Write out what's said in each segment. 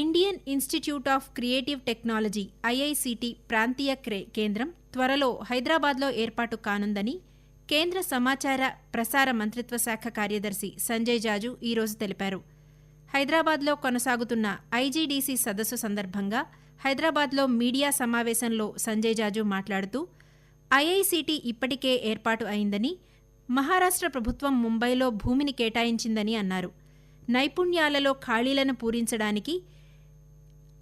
Indian Institute of Creative Technology IICT ప్రాంతీయ క్రే కేంద్రం త్వరలో హైదరాబాద్లో ఏర్పాటు కానుందని కేంద్ర సమాచార ప్రసార మంత్రిత్వ శాఖ కార్యదర్శి సంజయ్ జాజు ఈరోజు తెలిపారు. హైదరాబాద్లో కొనసాగుతున్న ఐజీడీసీ సదస్సు సందర్భంగా హైదరాబాద్లో మీడియా సమావేశంలో సంజయ్ జాజు మాట్లాడుతూ ఐఐసిటి ఇప్పటికే ఏర్పాటు అయిందని మహారాష్ట్ర ప్రభుత్వం ముంబైలో భూమిని కేటాయించిందని అన్నారు. నైపుణ్యాలలో ఖాళీలను పూరించడానికి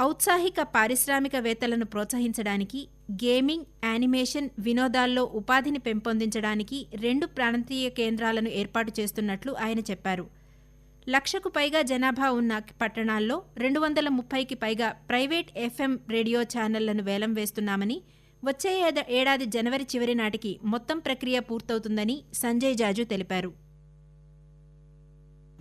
ఔత్సాహిక పారిశ్రామికవేత్తలను ప్రోత్సహించడానికి గేమింగ్ యానిమేషన్ వినోదాల్లో ఉపాధిని పెంపొందించడానికి రెండు ప్రాంతీయ కేంద్రాలను ఏర్పాటు చేస్తున్నట్లు ఆయన చెప్పారు. లక్షకు పైగా జనాభా ఉన్న పట్టణాల్లో రెండు వందల ముప్పైకి పైగా ప్రైవేట్ ఎఫ్ఎం రేడియో ఛానళ్ళను వేలం వేస్తున్నామని వచ్చే ఏద- ఏడాది జనవరి చివరి నాటికి మొత్తం ప్రక్రియ పూర్తవుతుందని సంజయ్ జాజు తెలిపారు.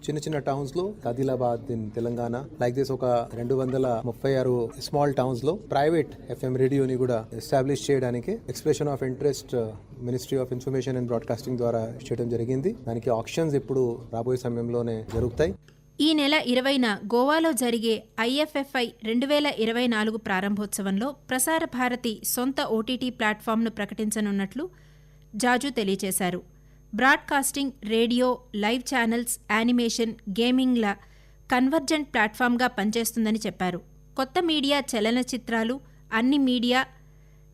చిన్న చిన్న టౌన్స్లో Adilabad in Telangana like this ఒక రెండు వందల ముప్పై ఆరు స్మాల్ టౌన్స్లో ప్రైవేట్ ఎఫ్ఎం రేడియోని కూడా ఎస్టాబ్లిష్ చేయడానికి expression of interest ministry of information and broadcasting ద్వారా చేయడం జరిగింది. దానికి ఆప్షన్స్ ఇప్పుడు రాబోయే సమయంలోనే జరుగుతాయి. ఈ నెల ఇరవైన గోవాలో జరిగే ఐఎఫ్ఎఫ్ఐ రెండు వేల ఇరవై నాలుగు ప్రారంభోత్సవంలో ప్రసార భారతి సొంత ఓటీటీ ప్లాట్ఫామ్ను ప్రకటించనున్నట్లు జాజు తెలియజేశారు. Broadcasting radio live channels animation గేమింగ్ల convergent ప్లాట్ఫామ్గా పనిచేస్తుందని చెప్పారు. కొత్త మీడియా చలనచిత్రాలు అన్ని మీడియా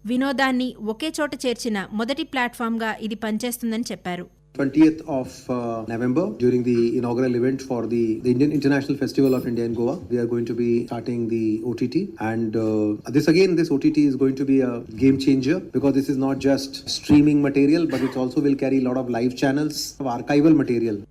వినోదాన్ని ఒకే చోట చేర్చిన మొదటి ప్లాట్ఫామ్గా ఇది పనిచేస్తుందని చెప్పారు. 20th of uh, November during the inaugural event for the, the Indian International Festival of India in Goa. We are going to be starting the OTT and uh, this again this OTT is going to be a game changer because this is not just streaming material but it also will carry a lot of live channels of archival material.